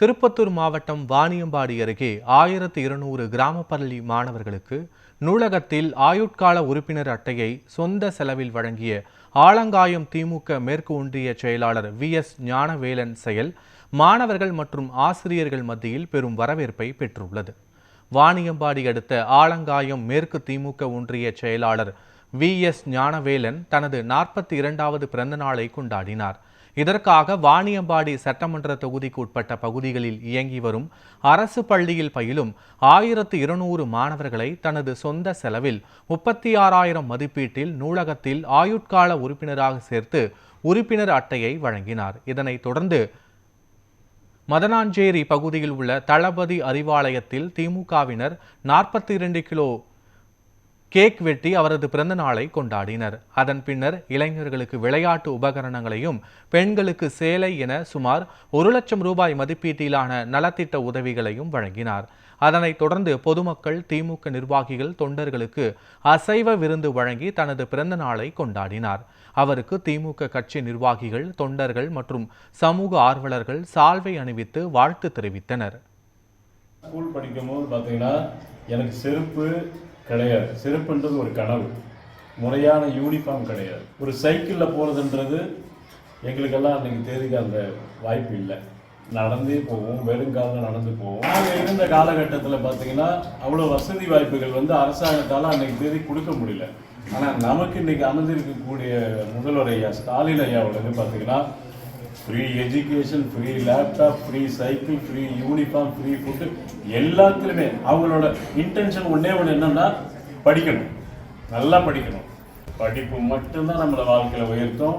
திருப்பத்தூர் மாவட்டம் வாணியம்பாடி அருகே ஆயிரத்தி இருநூறு கிராம பள்ளி மாணவர்களுக்கு நூலகத்தில் ஆயுட்கால உறுப்பினர் அட்டையை சொந்த செலவில் வழங்கிய ஆலங்காயம் திமுக மேற்கு ஒன்றிய செயலாளர் வி எஸ் ஞானவேலன் செயல் மாணவர்கள் மற்றும் ஆசிரியர்கள் மத்தியில் பெரும் வரவேற்பை பெற்றுள்ளது. வாணியம்பாடி அடுத்த ஆலங்காயம் மேற்கு திமுக ஒன்றிய செயலாளர் வி. எஸ். ஞானவேலன் தனது நாற்பத்தி இரண்டாவது பிறந்த நாளை கொண்டாடினார். இதற்காக வாணியம்பாடி சட்டமன்ற தொகுதிக்கு உட்பட்ட பகுதிகளில் இயங்கி வரும் அரசு பள்ளியில் பயிலும் ஆயிரத்து இருநூறு மாணவர்களை தனது சொந்த செலவில் முப்பத்தி ஆறாயிரம் மதிப்பீட்டில் நூலகத்தில் ஆயுட்கால உறுப்பினராக சேர்த்து உறுப்பினர் அட்டையை வழங்கினார். இதனைத் தொடர்ந்து மதனாஞ்சேரி பகுதியில் உள்ள தளபதி அறிவாலயத்தில் திமுகவினர் நாற்பத்தி இரண்டு கிலோ கேக் வெட்டி அவரது பிறந்த நாளை கொண்டாடினர். அதன் பின்னர் இளைஞர்களுக்கு விளையாட்டு உபகரணங்களையும் பெண்களுக்கு சேலை என சுமார் ஒரு லட்சம் ரூபாய் மதிப்பீட்டிலான நலத்திட்ட உதவிகளையும் வழங்கினார். அதனைத் தொடர்ந்து பொதுமக்கள் திமுக நிர்வாகிகள் தொண்டர்களுக்கு அசைவ விருந்து வழங்கி தனது பிறந்த நாளை கொண்டாடினார். அவருக்கு திமுக கட்சி நிர்வாகிகள் தொண்டர்கள் மற்றும் சமூக ஆர்வலர்கள் சால்வை அணிவித்து வாழ்த்து தெரிவித்தனர். ஸ்கூல் படிக்கும்போது பார்த்தீங்கன்னா எனக்கு செருப்பு கிடையாது. செருப்புன்றது ஒரு கனவு. முறையான யூனிஃபார்ம் கிடையாது. ஒரு சைக்கிளில் போகிறதுன்றது எங்களுக்கெல்லாம் அன்றைக்கி தேதிக்கு அந்த வாய்ப்பு இல்லை. நடந்தே போவோம். வெறுங்காலில் நடந்து போவோம். நாங்கள் இருந்த காலகட்டத்தில் பார்த்தீங்கன்னா அவ்வளோ வசதி வாய்ப்புகள் வந்து அரசாங்கத்தால் அன்றைக்கி தேதி கொடுக்க முடியல. ஆனால் நமக்கு இன்றைக்கி அமர்ந்திருக்கக்கூடிய முதல்வர் ஐயா ஸ்டாலின் ஐயாவோடது பார்த்தீங்கன்னா free education free laptop free cycle free uniform free food எல்லாத்துலேயுமே அவங்களோட இன்டென்ஷன் ஒன்றே ஒன்று என்னென்னா படிக்கணும். நல்லா படிக்கணும். படிப்பு மட்டும்தான் நம்மளை வாழ்க்கையில் உயர்த்தும்.